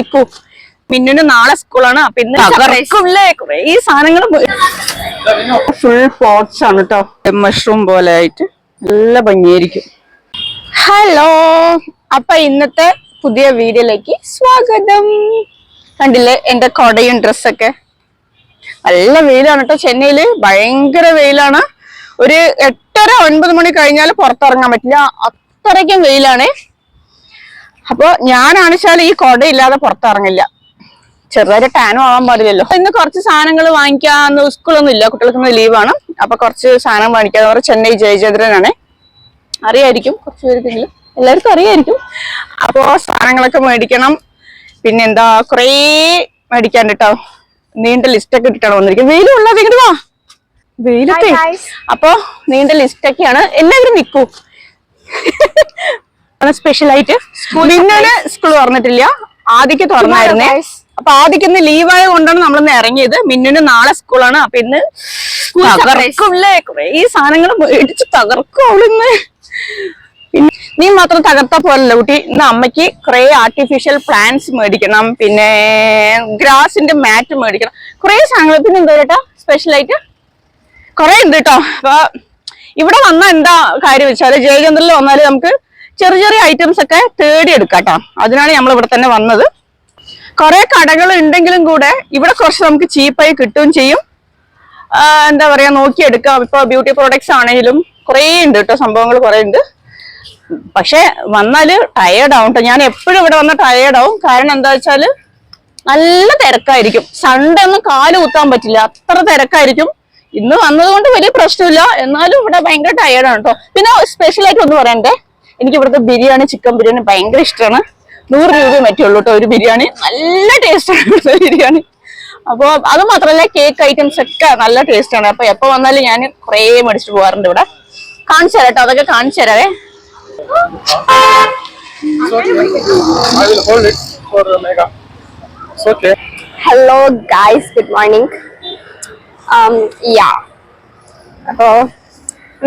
നിക്കൂ. മിന്നു നാളെ സ്കൂളാണ്. അപ്പൊ ഇന്ന് തകർക്കുള്ളേ കുറേ സാധനങ്ങൾ ഫുൾ ഫ്ലോട്ട്സ് ആണ് കേട്ടോ മഷ്റൂം പോലെ ആയിട്ട് നല്ല ഭംഗിയായിരിക്കും. ഹലോ അപ്പൊ ഇന്നത്തെ പുതിയ വീഡിയോയിലേക്ക് സ്വാഗതം. കണ്ടില്ലേ എന്റെ കൊടയും ഡ്രസ്സൊക്കെ നല്ല വെയിലാണ് കേട്ടോ ചെന്നൈയിൽ ഭയങ്കര വെയിലാണ്. ഒരു എട്ടര ഒൻപത് മണി കഴിഞ്ഞാൽ പുറത്തിറങ്ങാൻ പറ്റില്ല. അത്രയ്ക്കും വെയിലാണ്. അപ്പൊ ഞാനാണെച്ചാൽ ഈ കൊട ഇല്ലാതെ പുറത്തിറങ്ങില്ല. ചെറുതായിട്ട് ടാനും ആവാൻ പാടില്ലല്ലോ. ഇന്ന് കുറച്ച് സാധനങ്ങൾ വാങ്ങിക്കാന്ന് സ്കൂളൊന്നും ഇല്ല കുട്ടികൾക്ക് ലീവാണ് അപ്പൊ കുറച്ച് സാധനം വാങ്ങിക്കാൻ പറഞ്ഞ ചെന്നൈ ജയചന്ദ്രനാണ്. അറിയായിരിക്കും കുറച്ച് പേർക്കെങ്കിലും. എല്ലാവർക്കും അറിയായിരിക്കും. അപ്പോ സാധനങ്ങളൊക്കെ മേടിക്കണം. പിന്നെന്താ കുറേ മേടിക്കാൻ കേട്ടോ നീണ്ട ലിസ്റ്റ് ഒക്കെ ഇട്ടിട്ടാണ് വന്നിരിക്കുന്നത്. വെയിലും ഉള്ളത് ഇങ്ങോട്ട് വാ. വെയിലത്തെ അപ്പൊ നീണ്ട ലിസ്റ്റൊക്കെയാണ് എല്ലാവരും നിൽക്കൂ സ്പെഷ്യൽ ആയിട്ട് ഇന്നലെ സ്കൂൾ തുറന്നിട്ടില്ല. ആദ്യക്ക് തുറന്നായിരുന്നേ. അപ്പൊ ആദ്യക്ക് ഇന്ന് ലീവായ കൊണ്ടാണ് നമ്മളിന്ന് ഇറങ്ങിയത്. മിന്നിന് നാളെ സ്കൂളാണ് അപ്പൊ ഇന്ന് തകർക്കുള്ളേ കുറേ സാധനങ്ങൾ മേടിച്ച് തകർക്കും അവളിന്ന് പിന്നെ നീ മാത്രം തകർത്താ പോലല്ലോ കുട്ടി. ഇന്ന് അമ്മയ്ക്ക് കുറെ ആർട്ടിഫിഷ്യൽ പ്ലാന്റ്സ് മേടിക്കണം. പിന്നെ ഗ്രാസിന്റെ മാറ്റ് മേടിക്കണം. കുറെ സാധനങ്ങൾ പിന്നെ എന്താ കേട്ടോ സ്പെഷ്യൽ ആയിട്ട്? കുറെ ഉണ്ട് കേട്ടോ. അപ്പൊ ഇവിടെ വന്ന എന്താ കാര്യം വെച്ചാൽ ജയചന്ദ്രനിൽ വന്നാൽ നമുക്ക് ചെറിയ ചെറിയ ഐറ്റംസ് ഒക്കെ തേടി എടുക്കാം കേട്ടോ അതിനാണ് നമ്മൾ ഇവിടെ തന്നെ വന്നത്. കുറെ കടകൾ ഉണ്ടെങ്കിലും കൂടെ ഇവിടെ കുറച്ച് നമുക്ക് ചീപ്പായി കിട്ടുകയും ചെയ്യും. എന്താ പറയാ നോക്കിയെടുക്കാം. ഇപ്പൊ ബ്യൂട്ടി പ്രോഡക്ട്സ് ആണെങ്കിലും കുറേ ഉണ്ട് കേട്ടോ സംഭവങ്ങൾ കുറെ ഉണ്ട്. പക്ഷെ വന്നാൽ ടയേർഡ് ആവും ട്ടോ. ഞാൻ എപ്പോഴും ഇവിടെ വന്ന ടയേർഡ് ആവും. കാരണം എന്താ വെച്ചാൽ നല്ല തിരക്കായിരിക്കും. സൺഡേ ഒന്നും കാൽ കുത്താൻ പറ്റില്ല. അത്ര തിരക്കായിരിക്കും. ഇന്ന് വന്നതുകൊണ്ട് വലിയ പ്രശ്നമില്ല. എന്നാലും ഇവിടെ ഭയങ്കര ടയേർഡാണ് കേട്ടോ. പിന്നെ സ്പെഷ്യൽ ആയിട്ട് ഒന്ന് പറയണ്ടേ? എനിക്ക് ഇവിടുത്തെ ബിരിയാണി ചിക്കൻ ബിരിയാണി ഭയങ്കര ഇഷ്ടമാണ് നൂറ് രൂപ പറ്റുള്ളൂ കേട്ടോ ഒരു ബിരിയാണി. നല്ല ടേസ്റ്റ് ആണ് ഇവിടുത്തെ ബിരിയാണി. അപ്പൊ അത് മാത്രമല്ല കേക്ക് ഐറ്റംസ് ഒക്കെ നല്ല ടേസ്റ്റ് ആണ്. അപ്പൊ എപ്പോ വന്നാലും ഞാൻ കുറേ മേടിച്ചിട്ട് പോകാറുണ്ട് ഇവിടെ. കാണിച്ചു തരാം കേട്ടോ അതൊക്കെ കാണിച്ചു തരാവേ. ഹലോ ഗായ്സ് ഗുഡ് മോർണിംഗ് അപ്പോ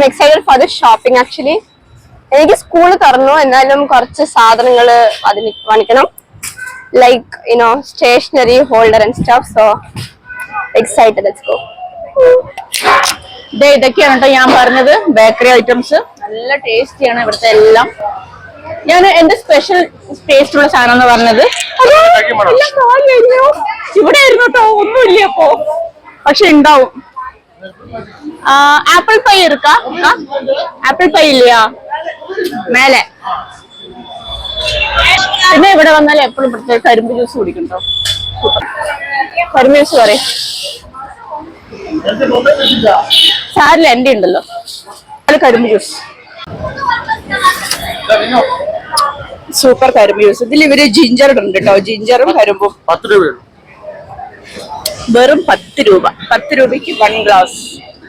excited for the shopping actually എനിക്ക് സ്കൂൾ തുറന്നു എന്നാലും കുറച്ച് സാധനങ്ങൾ അതിന് വാങ്ങിക്കണം. Like you know stationery holder and stuff so excited let's go ദേ ഇതൊക്കെയാണ് കേട്ടോ ഞാൻ പറഞ്ഞത്. ബേക്കറി ഐറ്റംസ് നല്ല ടേസ്റ്റിയാണ് ഇവിടുത്തെ എല്ലാം. ഞാൻ എന്റെ സ്പെഷ്യൽ ടേസ്റ്റ് ഉള്ള സാധനം എന്ന് പറഞ്ഞത്. ഇവിടെ ആയിരുന്നു കേട്ടോ ഒന്നുമില്ല അപ്പോ പക്ഷെ ഉണ്ടാവും. ആപ്പിൾ പൈ എടുക്കാ. ആപ്പിൾ പൈ ഇല്ലയാ? മേലെ. പിന്നെ ഇവിടെ വന്നാൽ എപ്പോഴും ഇവിടുത്തെ കരിമ്പ് ജ്യൂസ് കുടിക്കണ്ടോ? കരിമ്പ് ജ്യൂസ് പറയും. സാരില്ല എന്റെ ഉണ്ടല്ലോ. കരിമ്പ് ജ്യൂസ്. സൂപ്പർ കരിമ്പ് ജ്യൂസ്. ഇതിൽ ഇവർ ജിഞ്ചർ ഇടുന്നുണ്ട് കേട്ടോ. ജിഞ്ചറും കരിമ്പും. പത്ത് രൂപ വെറും പത്ത് രൂപ. പത്ത് രൂപയ്ക്ക് വൺ ഗ്ലാസ്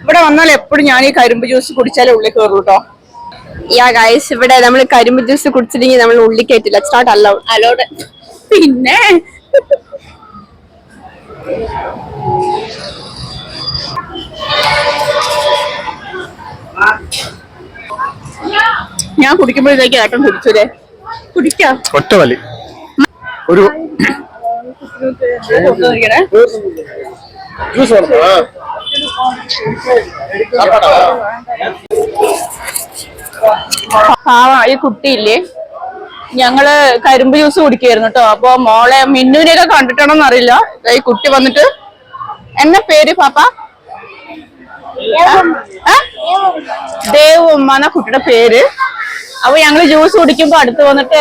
ഇവിടെ വന്നാൽ എപ്പോഴും ഞാൻ ഈ കരിമ്പ് ജ്യൂസ് കുടിച്ചാലേ ഉള്ളിൽ കയറുള്ളൂ കേട്ടോ. യാ ഗൈസ് ഇവിടെ നമ്മൾ കരിമ്പ് ജ്യൂസ് കുടിച്ചില്ലെങ്കിൽ നമ്മൾ ഉള്ളിൽ കയറ്റില്ല. സ്റ്റാർട്ട് അലൗഡ് അലോട് പിന്നെ? ഞാൻ കുടിക്കുമ്പോഴത്തേക്ക് ഏട്ടൻ കുടിച്ചൂലേ കുടിക്കാം. ഒറ്റ വലി ഒരു. ജ്യൂസ് പാവ ഈ കുട്ടിയില്ലേ? ഞങ്ങൾ കരിമ്പ് ജ്യൂസ് കുടിക്കായിരുന്നു കേട്ടോ അപ്പൊ മോളെ മിന്നുവിനെയൊക്കെ കണ്ടിട്ടാണോന്ന് അറിയില്ല ഈ കുട്ടി വന്നിട്ട് എന്ന പേര് പാപ്പ? ദേവുമ്മ. എന്ന കുട്ടിയുടെ പേര്? അപ്പൊ ഞങ്ങൾ ജ്യൂസ് കുടിക്കുമ്പോ അടുത്ത് വന്നിട്ട്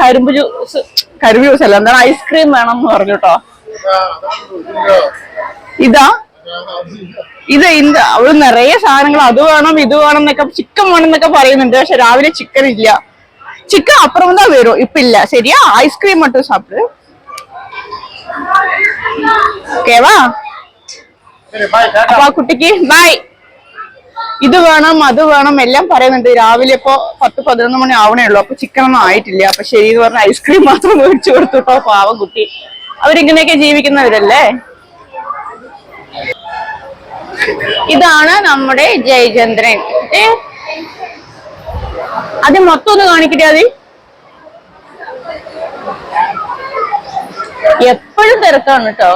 കരിമ്പ് ജ്യൂസ് കരിമ്പ് ജ്യൂസ് അല്ല എന്താണ് ഐസ്ക്രീം വേണം എന്ന് പറഞ്ഞു കേട്ടോ ഇതാ. ഇത് എന്ത് അവൾ നിറയെ സാധനങ്ങൾ അത് വേണം ഇത് വേണം എന്നൊക്കെ ചിക്കൻ വേണം എന്നൊക്കെ പറയുന്നുണ്ട്. പക്ഷെ രാവിലെ ചിക്കൻ ഇല്ല. ചിക്കൻ അപ്പുറം തന്നെ വരും. ഇപ്പൊ ഇല്ല. ശരിയാ? ഐസ്ക്രീം മറ്റും സാപ്പിട്. ഓക്കേവാ അപ്പൊ ആ കുട്ടിക്ക് ബൈ ഇത് വേണം അത് വേണം എല്ലാം പറയുന്നുണ്ട്. രാവിലെ ഇപ്പോ പത്ത് പതിനൊന്ന് മണി ആവണേ ഉള്ളൂ. അപ്പൊ ചിക്കൻ ഒന്നും ആയിട്ടില്ല. അപ്പൊ ശരി എന്ന് പറഞ്ഞ ഐസ്ക്രീം മാത്രം മേടിച്ചു കൊടുത്തു കേട്ടോ പാവം കുട്ടി. അവരിങ്ങനെയൊക്കെ ജീവിക്കുന്നവരല്ലേ? ഇതാണ് നമ്മുടെ ജയചന്ദ്രൻ. ഏ? അത് മൊത്തം ഒന്ന് കാണിക്കട്ടെ അത്? എപ്പോഴും തിരക്കാണ് കേട്ടോ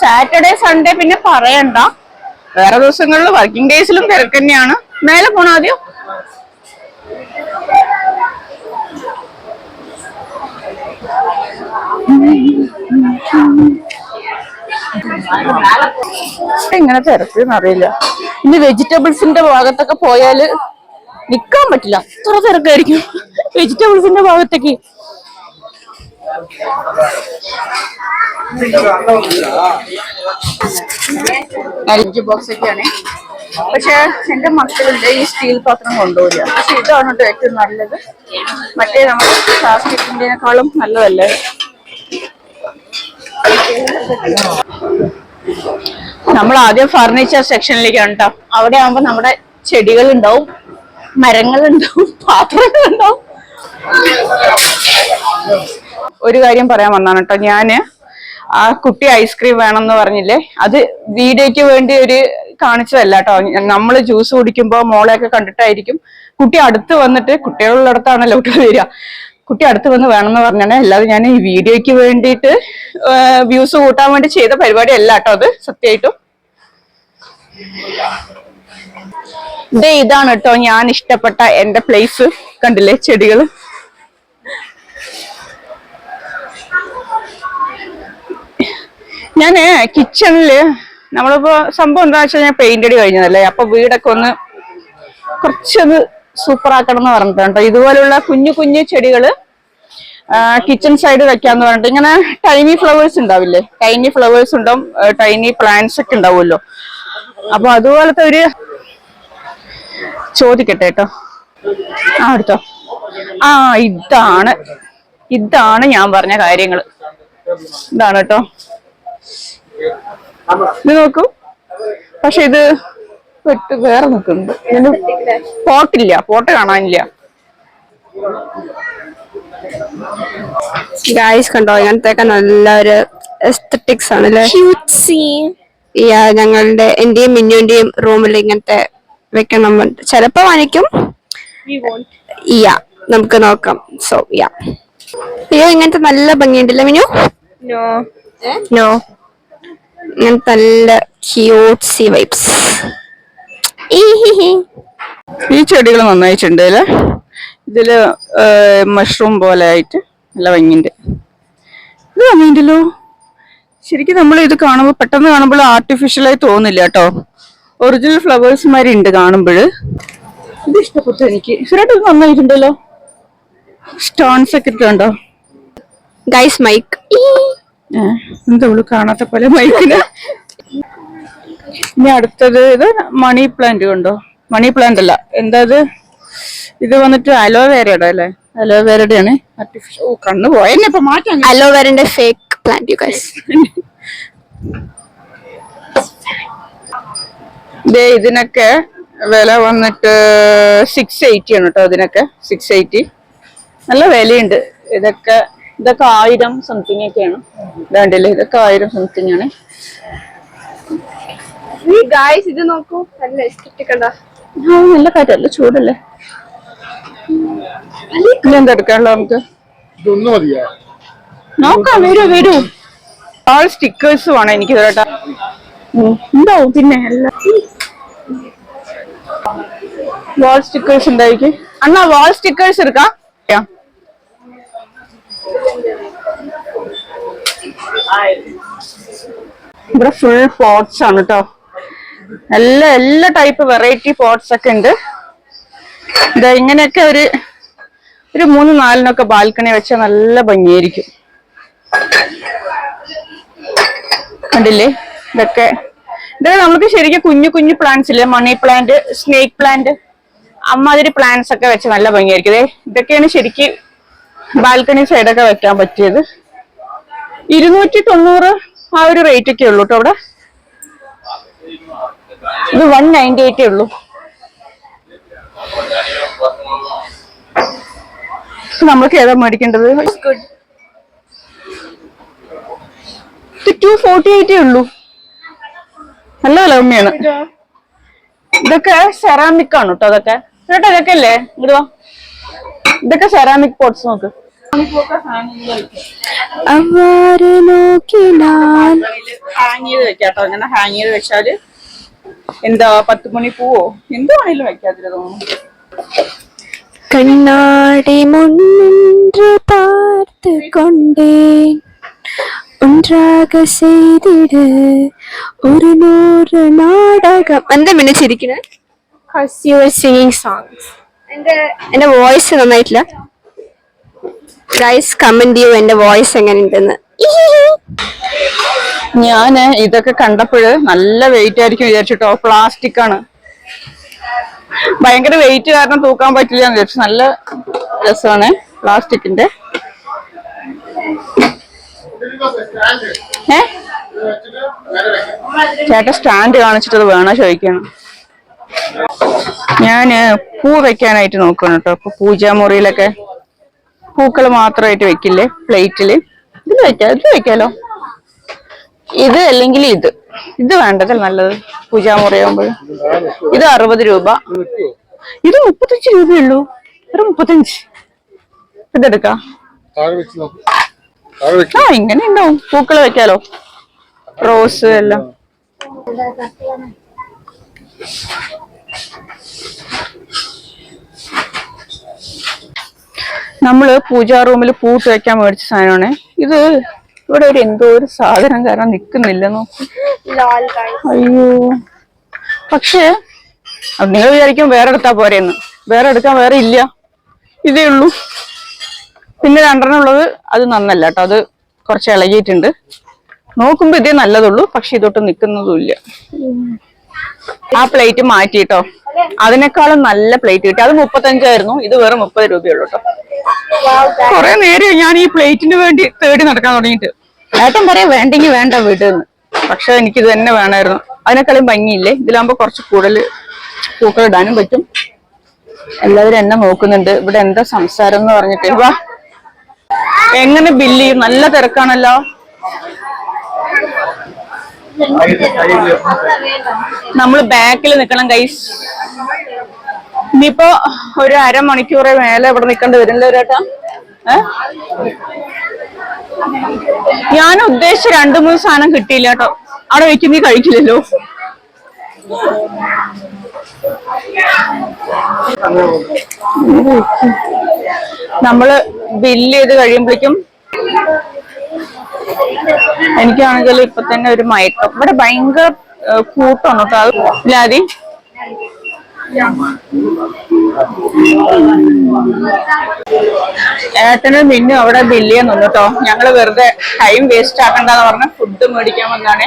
സാറ്റർഡേ സൺഡേ പിന്നെ പറയണ്ട. വേറെ ദിവസങ്ങളിൽ വർക്കിംഗ് ഡേയ്സിലും തിരക്ക് തന്നെയാണ്. മേലെ പോണോ ആദ്യം? എങ്ങനെ തിരക്ക് അറിയില്ല. ഇനി വെജിറ്റബിൾസിന്റെ ഭാഗത്തൊക്കെ പോയാൽ നിക്കാൻ പറ്റില്ല. അത്ര തിരക്കായിരിക്കും. വെജിറ്റബിൾസിന്റെ ഭാഗത്തേക്ക്. ലഞ്ച് പക്ഷെ എന്റെ മക്കളുടെ ഈ സ്റ്റീൽ പാത്രം കൊണ്ടുപോയില്ല പക്ഷെ ഇതാണ് കേട്ടോ ഏറ്റവും നല്ലത്. മറ്റേ നമ്മുടെ പ്ലാസ്റ്റിക്കിന്റെക്കാളും നല്ലതല്ലേ? നമ്മൾ ആദ്യം ഫർണിച്ചർ സെക്ഷനിലേക്കാണ് കേട്ടോ അവിടെ ആവുമ്പോ നമ്മുടെ ചെടികൾ ഉണ്ടാവും മരങ്ങൾ ഉണ്ടാവും പാത്രങ്ങൾ ഉണ്ടാവും ഒരു കാര്യം പറയാൻ വന്നാണ് കേട്ടോ ഞാൻ ആ കുട്ടി ഐസ്ക്രീം വേണമെന്ന് പറഞ്ഞില്ലേ അത് വീഡിയോയ്ക്ക് വേണ്ടി ഒരു കാണിച്ചതല്ല കേട്ടോ നമ്മൾ ജ്യൂസ് കുടിക്കുമ്പോ മോളെയൊക്കെ കണ്ടിട്ടായിരിക്കും കുട്ടി അടുത്ത് വന്നിട്ട് കുട്ടികളുള്ളിടത്താണല്ലോ കുട്ടികൾ വരിക. കുട്ടി അടുത്ത് വന്ന് വേണമെന്ന് പറഞ്ഞാണ്. അല്ലാതെ ഞാൻ ഈ വീഡിയോയ്ക്ക് വേണ്ടിയിട്ട് വ്യൂസ് കൂട്ടാൻ വേണ്ടി ചെയ്ത പരിപാടി അല്ല കേട്ടോ അത് സത്യമായിട്ടും. ദേ ഇതാണ് കേട്ടോ ഞാൻ ഇഷ്ടപ്പെട്ട എന്റെ പ്ലേസ് കണ്ടില്ലേ ചെടികൾ. ഞാൻ കിച്ചണിൽ നമ്മളിപ്പോ സംഭവം എന്താ വെച്ചാൽ ഞാൻ പെയിന്റ് അടി കഴിഞ്ഞതല്ലേ? അപ്പൊ വീടൊക്കെ ഒന്ന് കുറച്ചൊന്ന് സൂപ്പർ ആക്കണം എന്ന് പറഞ്ഞിട്ടുണ്ട് ഇതുപോലുള്ള കുഞ്ഞു കുഞ്ഞു ചെടികൾ കിച്ചൺ സൈഡ് വെക്കാന്ന് പറഞ്ഞിട്ട് ഇങ്ങനെ ടൈനി ഫ്ലവേഴ്സ് ഉണ്ടാവില്ലേ? ടൈനി ഫ്ലവേഴ്സ് ഉണ്ടാവും ടൈനി പ്ലാന്റ്സ് ഒക്കെ ഉണ്ടാവുമല്ലോ. അപ്പൊ അതുപോലത്തെ ഒരു ചോദിക്കട്ടെ കേട്ടോ. ആ ആ ഇതാണ്. ഇതാണ് ഞാൻ പറഞ്ഞ കാര്യങ്ങൾ. ഇതാണ് കേട്ടോ. ഇത് നോക്കൂ. പക്ഷെ ഇത് വെട്ട് വേറെ നിൽക്കുന്നുണ്ട്. ഇതിന് പോട്ടില്ല പോട്ട് കാണാനില്ല. ഗായ്സ് കണ്ടോ ഇങ്ങനത്തെ നല്ലൊരു എസ്തറ്റിക്സ് ആണ് അല്ലേ? ഞങ്ങളുടെ എന്റെയും മിന്നുവിന്റെയും റൂമിൽ ഇങ്ങനത്തെ വെക്കണം. ചിലപ്പോ വാങ്ങിക്കും യാ നമുക്ക് നോക്കാം. സോ യാ അയ്യോ ഇങ്ങനത്തെ നല്ല ഭംഗിയുണ്ടല്ലേ മിനു നോ ഇങ്ങനത്തെ നല്ല ക്യൂട്ട്സി വൈബ്സ് ഈ ചെടികൾ നന്നായിട്ടുണ്ട് അല്ലേ ഇതിൽ മഷ്റൂം പോലെ ആയിട്ട് നല്ല ഭംഗിയുണ്ട്. ഇത് ഭംഗിയുണ്ടല്ലോ ശരിക്കും നമ്മൾ ഇത് കാണുമ്പോൾ പെട്ടെന്ന് കാണുമ്പോൾ ആർട്ടിഫിഷ്യലായി തോന്നില്ല കേട്ടോ. ഒറിജിനൽ ഫ്ലവേഴ്സ് മാതിരി ഉണ്ട് കാണുമ്പോൾ ഇത് ഇഷ്ടപ്പെട്ടു എനിക്ക്. സുരേട്ട് ഇത് നന്നായിട്ടുണ്ടല്ലോ. സ്റ്റോൺസ് ഒക്കെ ഇട്ടുണ്ടോ ഗൈസ് മൈക്ക് എന്താ കാണാത്ത പോലെ മൈക്കിന് ഇനി അടുത്തത് ഇത് മണി പ്ലാന്റ് കണ്ടോ? മണി പ്ലാന്റ് അല്ല. എന്താ ഇത്? ഇത് വന്നിട്ട് അലോവേരയുടെ അല്ലേ? അലോവേരയുടെ ആണ് ആർട്ടിഫിഷ്യൽ ഓ കണ്ണു പോയെന്നെ ഇപ്പൊ മാറ്റാൻ അലോവേരന്റെ ഫേക്ക് പ്ലാന്റ് യു ഗൈസ് ദേ ഇതിനൊക്കെ വില വന്നിട്ട് സിക്സ് എയ്റ്റി ആണ് കേട്ടോ ഇതിനൊക്കെ. സിക്സ് എയ്റ്റി നല്ല വിലയുണ്ട്. ഇതൊക്കെ ഇതൊക്കെ ആയിരം സംതിങ് ഒക്കെയാണ്. വേണ്ടില്ലേ ഇതൊക്കെ ആയിരം സംതിങ് ആണ്. ഗൈസ് ഇത് നോക്കൂ. നല്ല ആ നല്ല കാറ്റല്ല ചൂടല്ലേ? ഇനി എന്താ എടുക്കാനുള്ള നമുക്ക്? ഇതൊന്നും മതിയാ? നോക്കാം വരൂ വരൂ. ആൾ സ്റ്റിക്കേഴ്സ് വേണം എനിക്ക് കേട്ടാ. ഉണ്ടാവും പിന്നെ? വാൾ സ്റ്റിക്കേഴ്സ് ഉണ്ടായിരിക്കും അണ്ണാ വാൾ സ്റ്റിക്കേഴ്സ് എടുക്കാം. ഇവിടെ ഫുൾ പോട്ട്സ് ആണ് കേട്ടോ എല്ലാ എല്ലാ ടൈപ്പ് വെറൈറ്റി പോട്ട്സ് ഒക്കെ ഉണ്ട്. ഇതാ ഇങ്ങനെയൊക്കെ ഒരു ഒരു മൂന്ന് നാലിനൊക്കെ ബാൽക്കണി വെച്ചാൽ നല്ല ഭംഗിയായിരിക്കും. കണ്ടില്ലേ? ഇതൊക്കെ ഇതൊക്കെ നമുക്ക് ശരിക്കും കുഞ്ഞു കുഞ്ഞു പ്ലാന്റ്സ് ഇല്ലേ? മണി പ്ലാന്റ് സ്നേക്ക് പ്ലാന്റ് അമ്മാതിരി പ്ലാന്റ്സ് ഒക്കെ വെച്ച് നല്ല ഭംഗിയായിരിക്കും. ഇതൊക്കെയാണ് ശരിക്കും ബാൽക്കണി സൈഡൊക്കെ വെക്കാൻ പറ്റിയത്. ഇരുന്നൂറ്റി തൊണ്ണൂറ് ആ ഒരു റേറ്റ് ഒക്കെ ഉള്ളൂ കേട്ടോ അവിടെ. ഇത് വൺ നയന്റി എയ്റ്റേ ഉള്ളൂ. നമ്മൾക്ക് ഏതാ മേടിക്കേണ്ടത്? ടു ഫോർട്ടി എയ്റ്റേ ഉള്ളൂ. നല്ല വില കമ്മിയാണ്. ഇതൊക്കെ സെറാമിക് ആണ് കേട്ടോ അതൊക്കെ. കേട്ടോ ഇതൊക്കെ അല്ലേ? ഇങ്ങോട്ട് ഇതൊക്കെ സെറാമിക് പോട്ട്സ് നോക്ക്. ഹാങ് ചെയ്ത് വെക്കാട്ടോ. അങ്ങനെ ഹാങ് ചെയ്ത് വെച്ചാൽ എന്താ പത്ത് മണി പൂവോ? എന്തോ ആണെങ്കിലും വെക്കാതിരുന്നു കണ്ണാടി മുന്നിன்று பார்த்து கொண்டேன் ஒன்றாக செய்திடு ஒரு நூறு നാടകം. എന്താ പിന്നെ ചിരിക്കണേ because you were singing songs. എന്റെ വോയിസ് നന്നായിട്ടില്ല. ഗൈസ് കമന്റ് ചെയ്യൂ എന്റെ വോയിസ് എങ്ങനെ ഉണ്ടെന്ന് ഞാൻ ഇതൊക്കെ കണ്ടപ്പോഴ് നല്ല വെയിറ്റ് ആയിരിക്കും വിചാരിച്ചിട്ടോ. പ്ലാസ്റ്റിക് ആണ്. ഭയങ്കര വെയിറ്റ് കാരണം തൂക്കാൻ പറ്റില്ല എന്ന് വിചാരിച്ചു. നല്ല രസമാണ് പ്ലാസ്റ്റിക്കിന്റെ. ഏ? ചേട്ടാ സ്റ്റാൻഡ് കാണിച്ചിട്ട് വേണോ ചോദിക്കണം ഞാൻ പൂ വെക്കാനായിട്ട് നോക്കണം കേട്ടോ. പൂജാമുറിയിലൊക്കെ പൂക്കൾ മാത്രമായിട്ട് വെക്കില്ലേ? പ്ലേറ്റിൽ ഇത് വെക്കാം ഇത് വെക്കാലോ. ഇത് അല്ലെങ്കിൽ ഇത്. ഇത് വേണ്ടതല്ല നല്ലത്? പൂജാമുറിയാകുമ്പോൾ ഇത് അറുപത് രൂപ. ഇത് മുപ്പത്തഞ്ച് രൂപയുള്ളൂ. ഒരു മുപ്പത്തഞ്ച്. ഇതെടുക്കാം. ആ ഇങ്ങനെ ഉണ്ടാവും പൂക്കൾ വെക്കാലോ. റോസ് എല്ലാം. നമ്മൾ പൂജാ റൂമിൽ പൂട്ട് വെക്കാൻ മേടിച്ച സാധനമാണ്. ഇത് ഇവിടെ ഒരു എന്തോ ഒരു സാധനം കാരണം നിക്കുന്നില്ല നോക്കൂ അയ്യോ. പക്ഷേ നിങ്ങൾ വിചാരിക്കും വേറെ എടുത്താ പോരെന്ന്. വേറെ എടുക്കാൻ വേറെ ഇല്ല. ഇതേ ഉള്ളൂ. പിന്നെ രണ്ടെണ്ണം ഉള്ളത് അത് നന്നല്ല കേട്ടോ. അത് കുറച്ച് ഇളകിയിട്ടുണ്ട്. നോക്കുമ്പോ ഇതേ നല്ലതുള്ളൂ. പക്ഷെ ഇതൊട്ട് നിക്കുന്നതും ഇല്ല. ആ പ്ലേറ്റ് മാറ്റി കേട്ടോ. അതിനേക്കാളും നല്ല പ്ലേറ്റ് കിട്ടി. അത് മുപ്പത്തഞ്ചായിരുന്നു. ഇത് വെറും മുപ്പത് രൂപയുള്ളൂ കേട്ടോ കുറെ നേരം ഞാൻ ഈ പ്ലേറ്റിന് വേണ്ടി തേടി നടക്കാൻ തുടങ്ങിയിട്ട്. ഏട്ടൻ പറയാ വേണ്ടെങ്കിൽ വേണ്ട വീട്ടിൽ നിന്ന് പക്ഷെ എനിക്ക് ഇത് തന്നെ വേണമായിരുന്നു. അതിനേക്കാളും ഭംഗിയില്ലേ? ഇതിലാകുമ്പോ കുറച്ച് കൂടുതൽ പൂക്കൾ ഇടാനും പറ്റും. എല്ലാവരും എന്നെ നോക്കുന്നുണ്ട്. ഇവിടെ എന്താ സംസാരം എന്ന് പറഞ്ഞിട്ട്. വാ. എങ്ങനെ ബില്ല് ചെയ്യും? നല്ല തിരക്കാണല്ലോ. നമ്മൾ ബാക്കിൽ നിക്കണം ഗൈസ് ഇനിയിപ്പോ ഒരു അരമണിക്കൂറെ മേലെ ഇവിടെ നിക്കേണ്ടി വരില്ല ഏ? ഞാൻ ഉദ്ദേശിച്ച രണ്ടു മൂന്ന് സാധനം കിട്ടിയില്ല കേട്ടോ. അവിടെ വെക്കുന്നീ കഴിക്കില്ലല്ലോ. നമ്മൾ ബില്ല് ചെയ്ത് കഴിയുമ്പോഴേക്കും എനിക്കാണെങ്കിൽ ഇപ്പൊ തന്നെ ഒരു മയക്കം. ഇവിടെ ഭയങ്കര കൂട്ടാണ് കേട്ടോ. അത് ലാതി ഏട്ടന് മിന്നും അവിടെ ബില്ലിയെ നിന്നു കേട്ടോ. ഞങ്ങൾ വെറുതെ ടൈം വേസ്റ്റ് ആക്കണ്ടെന്ന് പറഞ്ഞ ഫുഡ് മേടിക്കാൻ വന്നാണ്.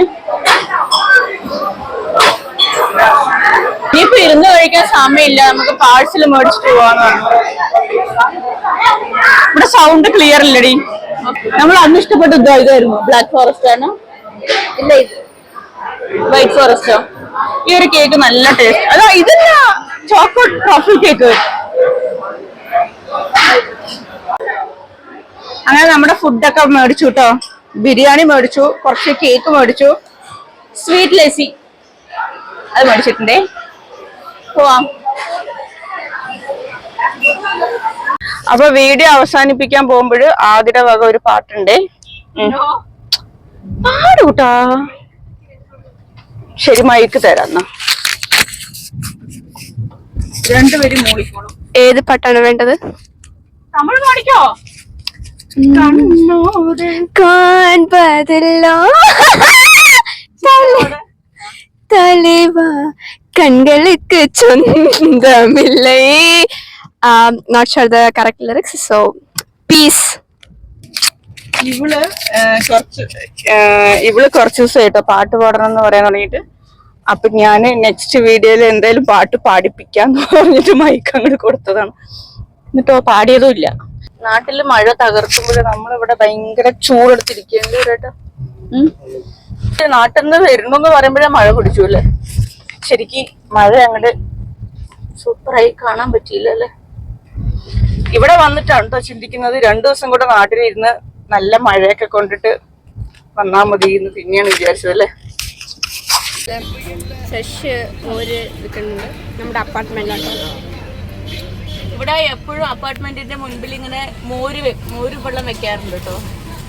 ഇനിയിപ്പോ ഇരുന്ന് കഴിക്കാൻ സമയമില്ല. നമുക്ക് പാഴ്സൽ മേടിച്ചിട്ട് പോവാന്ന് പറഞ്ഞു. ഇവിടെ സൗണ്ട് ക്ലിയർ ഇല്ലടി. നമ്മൾ അന്ന് ഇഷ്ടപ്പെട്ട ഇതോ ഇതായിരുന്നു. ബ്ലാക്ക് ഫോറസ്റ്റ് ആണ്? ഇല്ല ഇത്. വൈറ്റ് ഫോറസ്റ്റോ ഈ ഒരു കേക്ക് നല്ല ടേസ്റ്റ് അതാ ഇതല്ല ചോക്ലേറ്റ് ട്രഫിൾ കേക്ക് അങ്ങനെ നമ്മുടെ ഫുഡൊക്കെ മേടിച്ചു കേട്ടോ ബിരിയാണി മേടിച്ചു കുറച്ച് കേക്ക് മേടിച്ചു. സ്വീറ്റ് ലെസി അത് മേടിച്ചിട്ടുണ്ടേ. പോവാം. അപ്പൊ വീഡിയോ അവസാനിപ്പിക്കാൻ പോകുമ്പോൾ ആതിര വക ഒരു പാട്ടുണ്ടേ ഉം. പാടൂട്ടാ ശരി മൈക്ക് തരാം എന്നാ രണ്ടുപേരും മൂളിക്കോളും ഏത് പാട്ടാണ് വേണ്ടത് തമിഴ് പാടിക്കോ കണ്ണോട് காண்பதெல்லோ தலைவா கண்களுக்கு சொந்தமில்லை not sure the correct lyrics so peace ഇവൾ കുറച്ച് ഇവൾ കുറച്ച് ദിവസമായിട്ടോ പാട്ട് പാടണം എന്ന് പറയാൻ തുടങ്ങിയിട്ട്. അപ്പൊ ഞാൻ നെക്സ്റ്റ് വീഡിയോയിൽ എന്തായാലും പാട്ട് പാടിപ്പിക്കാന്ന് പറഞ്ഞിട്ട് മൈക്ക് അങ്ങോട്ട് കൊടുത്തതാണ്. എന്നിട്ടോ പാടിയതും ഇല്ല നാട്ടിൽ മഴ തകർക്കുമ്പോൾ നമ്മളിവിടെ ഭയങ്കര ചൂടെടുത്തിരിക്കേണ്ടി വരട്ടോ നാട്ടിൽ നിന്ന് വരുന്നു പറയുമ്പോഴേ മഴ പിടിച്ചു അല്ലേ ശരിക്ക് മഴ അങ്ങോട്ട് സൂപ്പറായി കാണാൻ പറ്റിയില്ല അല്ലേ ഇവിടെ വന്നിട്ടാണ് കേട്ടോ ചിന്തിക്കുന്നത്. രണ്ടു ദിവസം കൂടെ നാട്ടിലിരുന്ന് നല്ല മഴയൊക്കെ കൊണ്ടിട്ട് വന്നാ മതി എന്ന് പിന്നെയാണ് വിചാരിച്ചത് അല്ലേ? ഫ്രഷ് മോര് വിൽക്കുന്നുണ്ട് നമ്മുടെ അപ്പാർട്ട്മെന്റിലാണ് ഇവിടെ എപ്പോഴും അപ്പാർട്ട്മെന്റിന്റെ മുൻപിൽ ഇങ്ങനെ മോര് മോര് വെള്ളം വെക്കാറുണ്ട് കേട്ടോ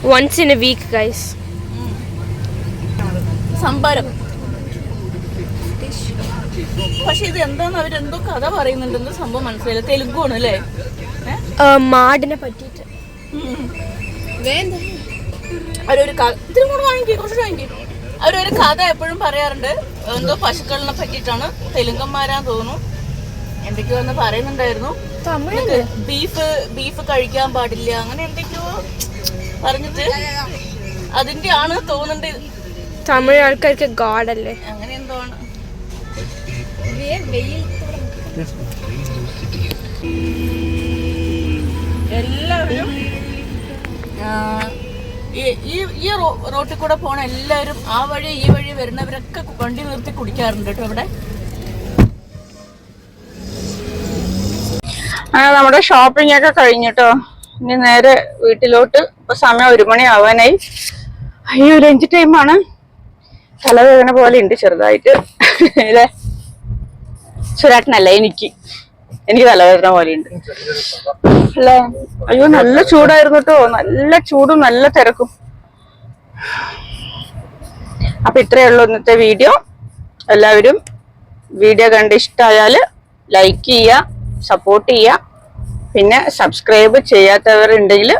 once in a week guys സംഭാരം പക്ഷെ ഇത് എന്താന്ന് അവരെന്തോ കഥ പറയുന്നുണ്ടെന്ന് സംഭവം മനസ്സിലായില്ല തെലുങ്കാണ് അല്ലേ? മാടിനെ പറ്റിയിട്ട്. ഉം. അവരൊരു കഥ ഇതിനും കൂടെ വാങ്ങിക്കേ കുറച്ച് വാങ്ങിക്കേ. അവരൊരു കഥ എപ്പോഴും പറയാറുണ്ട്. എന്തോ പശുക്കളിനെ പറ്റിയിട്ടാണ്. തെലുങ്കന്മാരാന്ന് തോന്നുന്നു. എന്തൊക്കെയോ എന്ന് പറയുന്നുണ്ടായിരുന്നു. തമിഴ് ബീഫ് ബീഫ് കഴിക്കാൻ പാടില്ല അങ്ങനെ എന്തൊക്കെയോ പറഞ്ഞിട്ട് അതിന്റെ ആണ് തോന്നുന്നുണ്ട്. തമിഴ് ആൾക്കാർക്ക് ഗോഡ് അല്ലേ അങ്ങനെ എന്തോ ആണ്. എല്ലാവരും ഈ- ഈ റോട്ടിൽ കൂടെ പോണ എല്ലാവരും ആ വഴി ഈ വഴി വരുന്നവരൊക്കെ വണ്ടി നിർത്തി കുടിക്കാറുണ്ട് കേട്ടോ ഇവിടെ. അങ്ങനെ നമ്മുടെ ഷോപ്പിംഗ് ഒക്കെ കഴിഞ്ഞിട്ടോ ഇനി നേരെ വീട്ടിലോട്ട് ഇപ്പൊ സമയം ഒരു മണി ആവാനായി. അയ്യോ ലഞ്ച് ടൈമാണ് തലവേദന പോലെ ഉണ്ട് ചെറുതായിട്ട്. അല്ലേ സുരാട്ടനല്ല എനിക്ക്. എനിക്ക് തലവേദന പോലെ ഉണ്ട് അല്ലേ അയ്യോ നല്ല ചൂടായിരുന്നു കേട്ടോ നല്ല ചൂടും നല്ല തിരക്കും. അപ്പൊ ഇത്രയേ ഉള്ളൂ ഇന്നത്തെ വീഡിയോ. എല്ലാവരും വീഡിയോ കണ്ട് ഇഷ്ടമായാൽ ലൈക്ക് ചെയ്യുക സപ്പോർട്ട് ചെയ്യുക. പിന്നെ സബ്സ്ക്രൈബ് ചെയ്യാത്തവരുണ്ടെങ്കിൽ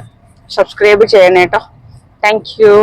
സബ്സ്ക്രൈബ് ചെയ്യണേട്ടോ താങ്ക് യു